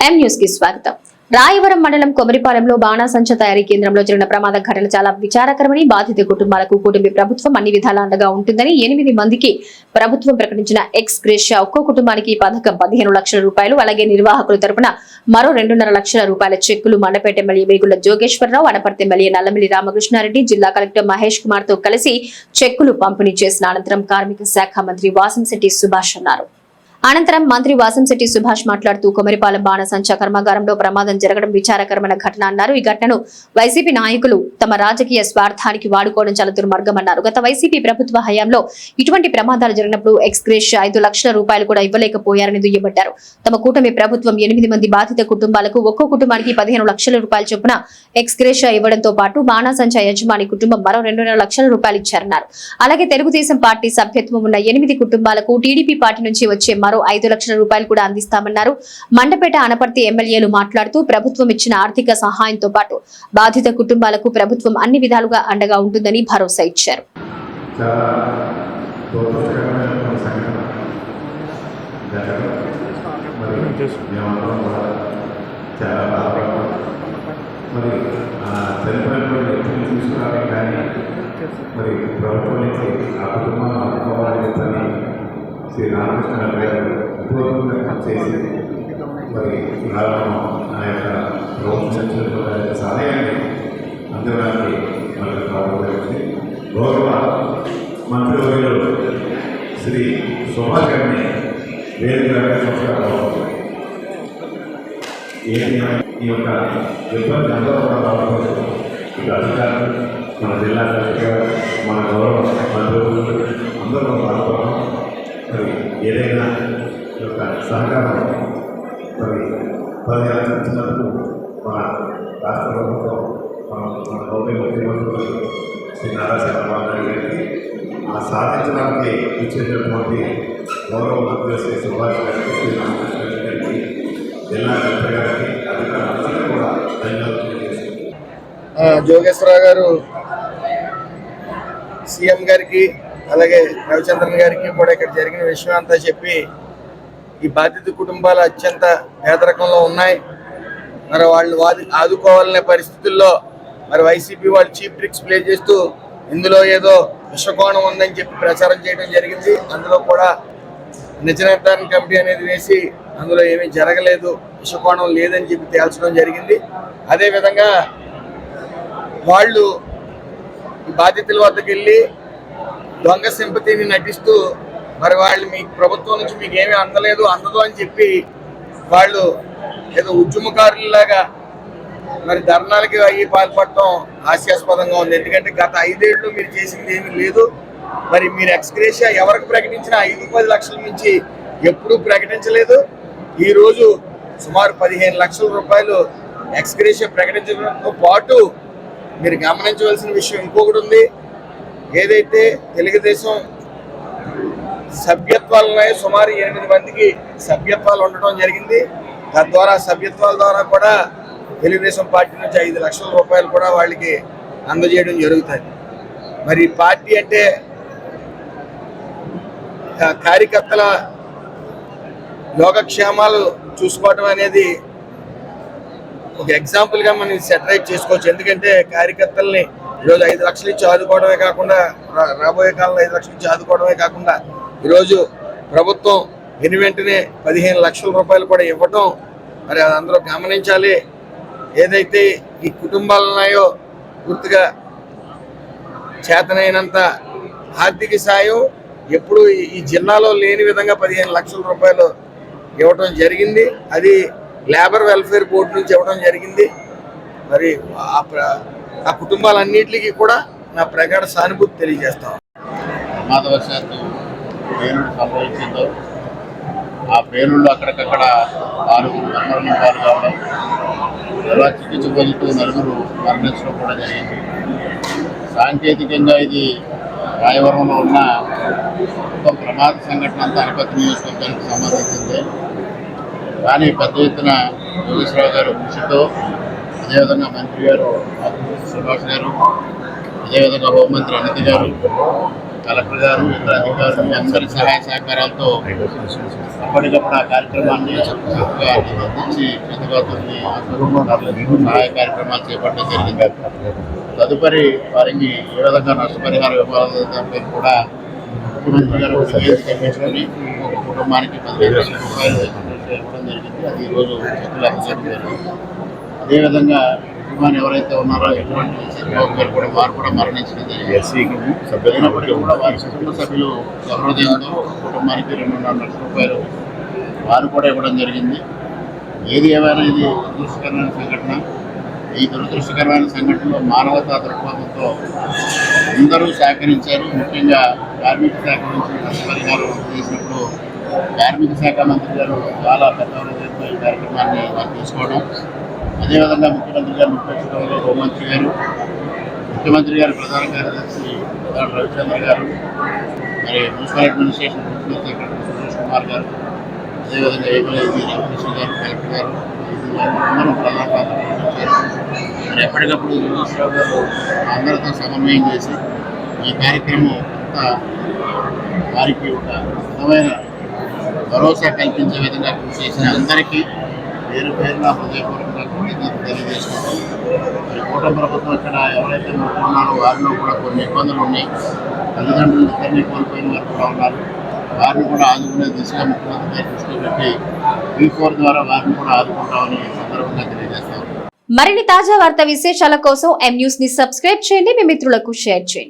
ఎం న్యూస్కి స్వాగతం. రాయవరం మండలం కొమరిపాలెంలో బాణాసంచ తయారీ కేంద్రంలో జరిగిన ప్రమాద ఘటన చాలా విచారకరమని బాధిత కుటుంబాలకు కుటుంబ ప్రభుత్వం అన్ని విధాలా అండగా ఉంటుందని ఎనిమిది మందికి ప్రభుత్వం ప్రకటించిన ఎక్స్ గ్రేషియా ఒక్కో కుటుంబానికి ఈ పథకం పదిహేను లక్షల రూపాయలు అలాగే నిర్వాహకుల తరపున మరో రెండున్నర లక్షల రూపాయల చెక్కులు మండపేట ఎమ్మెల్యే వేగుల జోగేశ్వరరావు అనపర్తి ఎమ్మెల్యే నల్లమిల్లి రామకృష్ణారెడ్డి జిల్లా కలెక్టర్ మహేష్ కుమార్తో కలిసి చెక్కులు పంపిణీ చేసిన అనంతరం కార్మిక శాఖ మంత్రి వాసంశెట్టి సుభాష్ అన్నారు. అనంతరం మంత్రి వాసంశెట్టి సుభాష్ మాట్లాడుతూ కొమరిపాలెం బాణసంచ కర్మాగారంలో ప్రమాదం జరగడం విచారకరమైన ఘటన అన్నారు. ఈ ఘటనను వైసీపీ నాయకులు తమ రాజకీయ స్వార్థానికి వాడుకోవడం చాలా దుర్మార్గమన్నారు గత వైసీపీ ప్రభుత్వ హయాంలో ఇటువంటి ప్రమాదాలు జరిగినప్పుడు ఎక్స్గ్రేష్ ఐదు లక్షల రూపాయలు కూడా ఇవ్వలేకపోయారని దుయ్యబట్టారు. తమ కూటమి ప్రభుత్వం ఎనిమిది మంది బాధిత కుటుంబాలకు ఒక్కో కుటుంబానికి పదిహేను లక్షల రూపాయల చొప్పున ఎక్స్గ్రేష్ ఇవ్వడంతో పాటు బాణాసంచ యజమాని కుటుంబం మరో రెండున్నర లక్షల రూపాయలు ఇచ్చారన్నారు. అలాగే తెలుగుదేశం పార్టీ సభ్యత్వం ఉన్న ఎనిమిది కుటుంబాలకు టీడీపీ పార్టీ నుంచి వచ్చే మరో ఐదు లక్షల రూపాయలు కూడా అందిస్తామన్నారు. మండపేట అనపర్తి ఎమ్మెల్యేలు మాట్లాడుతూ ప్రభుత్వం ఇచ్చిన ఆర్థిక సహాయంతో పాటు బాధిత కుటుంబాలకు ప్రభుత్వం అన్ని విధాలుగా అండగా ఉంటుందని భరోసా ఇచ్చారు. మరి చనిపోయినటువంటి వ్యక్తిని తీసుకురావడం కానీ మరి ప్రభుత్వం నుంచి ఆ కుటుంబాన్ని ఆదుకోవాలని చెప్పని శ్రీ రామకృష్ణ గారు పూర్వకంగా చేసి మరి కేవలం ఆ యొక్క ప్రభుత్వం సహాయాన్ని అందడానికి మనకు రావడం జరిగింది. గౌరవ మంత్రివర్యులు శ్రీ సుభాష్ గారిని వేదిక నమస్కారం ఏంటి ఈ యొక్క ఇబ్బంది అందరూ కూడా బాధపడుతూ ఇటు అధికారులు మన జిల్లా కలెక్టర్ మన గౌరవ ముఖ్యమంత్రులు శ్రీ నారా చంద్రబాబు నాయుడు గారికి ఆ సాధించడానికి ఇచ్చేటటువంటి గౌరవ మంత్రి శ్రీ సుభాష్ గారికి శ్రీ రామకృష్ణ గారికి జిల్లా కలెక్టర్ గారికి అధికారులందరికీ కూడా ధన్యవాదాలు జోగేశ్వరరావు గారు సీఎం గారికి అలాగే రవిచంద్రన్ గారికి కూడా ఇక్కడ జరిగిన విషయం అంతా చెప్పి ఈ బాధిత కుటుంబాలు అత్యంత పేదరకంలో ఉన్నాయి. మరి వాళ్ళు వాది ఆదుకోవాలనే పరిస్థితుల్లో మరి వైసీపీ వాళ్ళు చీప్ ట్రిక్స్ ప్లే చేస్తూ ఇందులో ఏదో విషకోణం ఉందని చెప్పి ప్రచారం చేయడం జరిగింది. అందులో కూడా నిజ నిర్ధారణ కమిటీ అనేది వేసి అందులో ఏమీ జరగలేదు విషకోణం లేదని చెప్పి తేల్చడం జరిగింది. అదేవిధంగా వాళ్ళు బాధ్యతల బాధితుల వద్దకు వెళ్ళి దొంగ సింపతిని నటిస్తూ మరి వాళ్ళు మీ ప్రభుత్వం నుంచి మీకు ఏమీ అందలేదు అందదు అని చెప్పి వాళ్ళు ఏదో ఉద్యమకారులాగా మరి ధర్నాలకి అయ్యి పాల్పడటం హాస్యాస్పదంగా ఉంది. ఎందుకంటే గత ఐదేళ్ళు మీరు చేసింది ఏమీ లేదు. మరి మీరు ఎక్స్గ్రేషియా ఎవరికి ప్రకటించిన ఐదు పది లక్షల నుంచి ఎప్పుడూ ప్రకటించలేదు. ఈ రోజు సుమారు పదిహేను లక్షల రూపాయలు ఎక్స్గ్రేషియా ప్రకటించడంతో పాటు మీరు గమనించవలసిన విషయం ఇంకొకటి ఉంది. ఏదైతే తెలుగుదేశం సభ్యత్వాలు ఉన్నాయో సుమారు ఎనిమిది మందికి సభ్యత్వాలు ఉండటం జరిగింది. తద్వారా సభ్యత్వాల ద్వారా కూడా తెలుగుదేశం పార్టీ నుంచి ఐదు లక్షల రూపాయలు కూడా వాళ్ళకి అందజేయడం జరుగుతుంది. మరి పార్టీ అంటే కార్యకర్తల యోగక్షేమాలు చూసుకోవడం అనేది ఒక ఎగ్జాంపుల్గా మనం సెటరైట్ చేసుకోవచ్చు. ఎందుకంటే కార్యకర్తల్ని ఈరోజు ఐదు లక్షలు ఇచ్చి ఆదుకోవడమే కాకుండా రా- రాబోయే కాలంలో ఐదు లక్షలు ఇచ్చి ఆదుకోవడమే కాకుండా ఈరోజు ప్రభుత్వం వెను వెంటనే పదిహేను లక్షల రూపాయలు కూడా ఇవ్వటం మరి అది అందరూ గమనించాలి. ఏదైతే ఈ కుటుంబాలు ఉన్నాయో పూర్తిగా చేతనైనంత ఆర్థిక సాయం ఎప్పుడు ఈ- జిల్లాలో లేని విధంగా పదిహేను లక్షల రూపాయలు ఇవ్వటం జరిగింది. అది లేబర్ వెల్ఫేర్ బోర్డు నుంచి ఇవ్వడం జరిగింది. మరి ఆ ప్ర- ఆ కుటుంబాలన్నిటికీ కూడా నా ప్రగాఢ సానుభూతి తెలియజేస్తాం ప్రమాదవశాత్తు పేరుడు సంభవించిందో ఆ పేరుళ్ళు అక్కడికక్కడ ఆరుగురు మరణం పాలు కావడం అలా చికిత్స పొందుతూ నలుగురు మరణించడం కూడా జరిగింది. సాంకేతికంగా ఇది రాయవరంలో ఉన్న మొత్తం ప్రమాద సంఘటన అంతా అనపతి నియోజకవర్గానికి సంబంధించింది. కానీ పెద్ద ఎత్తున యోగేశ్వరరావు గారు కృషితో అదేవిధంగా మంత్రి గారు సుభాష్ గారు అదేవిధంగా హోంమంత్రి అనిత గారు కలెక్టర్ గారు ఇతర అధికారులు అందరి సహాయ సహకారాలతో అప్పటికప్పుడు ఆ కార్యక్రమాన్ని చక్కగా నిర్వర్తించి చేతగాతుల్ని సహాయ కార్యక్రమాలు చేపట్టడం జరిగింది. తదుపరి వారికి ఏ విధంగా నష్టపరిహారం ఇవ్వాలనే దానిపై కూడా ముఖ్యమంత్రి గారు ఒక నివేదిక తెప్పించుకొని ఒక కుటుంబానికి పదిహేను లక్షల రూపాయలు ఇవ్వడం జరిగింది. అది ఈరోజు చెక్కులు జరిగింది. అదేవిధంగా కుటుంబాన్ని ఎవరైతే ఉన్నారో ఎటువంటి చంద్రబాబు గారు కూడా వారు కూడా మరణించడం జరిగింది. అయినప్పటికీ కూడా వారి కుటుంబ సభ్యులు గౌరవదేవంతో కుటుంబానికి రెండున్నర లక్షల రూపాయలు వారు కూడా ఇవ్వడం జరిగింది. ఏది ఏమైనా ఇది దురదృష్టకరమైన సంఘటన ఈ దురదృష్టకరమైన సంఘటనలో మానవతా దృక్పథంతో అందరూ సహకరించారు. ముఖ్యంగా కార్మిక శాఖ నుంచి నష్టపరిహారం చేసినప్పుడు కార్మిక శాఖ మంత్రి గారు చాలా పెద్ద కార్యక్రమాన్ని వారు తీసుకోవడం అదేవిధంగా ముఖ్యమంత్రి గారు ముఖ్యమంత్రిలో హోంమంత్రి గారు ముఖ్యమంత్రి గారు ప్రధాన కార్యదర్శి డాక్టర్ రవిచంద్ర గారు మరి municipal administration principal secretary Suresh Kumar garu అదేవిధంగా ఏపీఐజీ రామకృష్ణ గారు కలెక్టర్ గారు అందరూ ప్రధాన పాత్ర మరి ఎప్పటికప్పుడు గారు అందరితో సమన్వయం చేసి ఈ కార్యక్రమం అంతా వారికి ఒక విధమైన భరోసా కల్పించే విధంగా కృషి చేసిన అందరికీ పేరు పేరున హృదయపూర్వక కృతజ్ఞతలు తెలియజేసుకుంటాం మరి కూటమి ప్రభుత్వం ఇక్కడ ఎవరైతే ముట్టుకున్నారో వారిలో కూడా కొన్ని ఇబ్బందులు ఉన్నాయి. తల్లిదండ్రులు ఇద్దరిని కోల్పోయిన వారు కూడా ఉన్నారు. వారిని కూడా ఆదుకునే దిశగా ముఖ్యమంత్రి గారు దృష్టి పెట్టి బీ ఫోర్ ద్వారా వారిని కూడా ఆదుకుంటామని సందర్భంగా తెలియజేస్తాం. మరిన్ని తాజా వార్త విశేషాల కోసం ఎం న్యూస్ని సబ్స్క్రైబ్ చేయండి. మీ మిత్రులకు షేర్ చేయండి.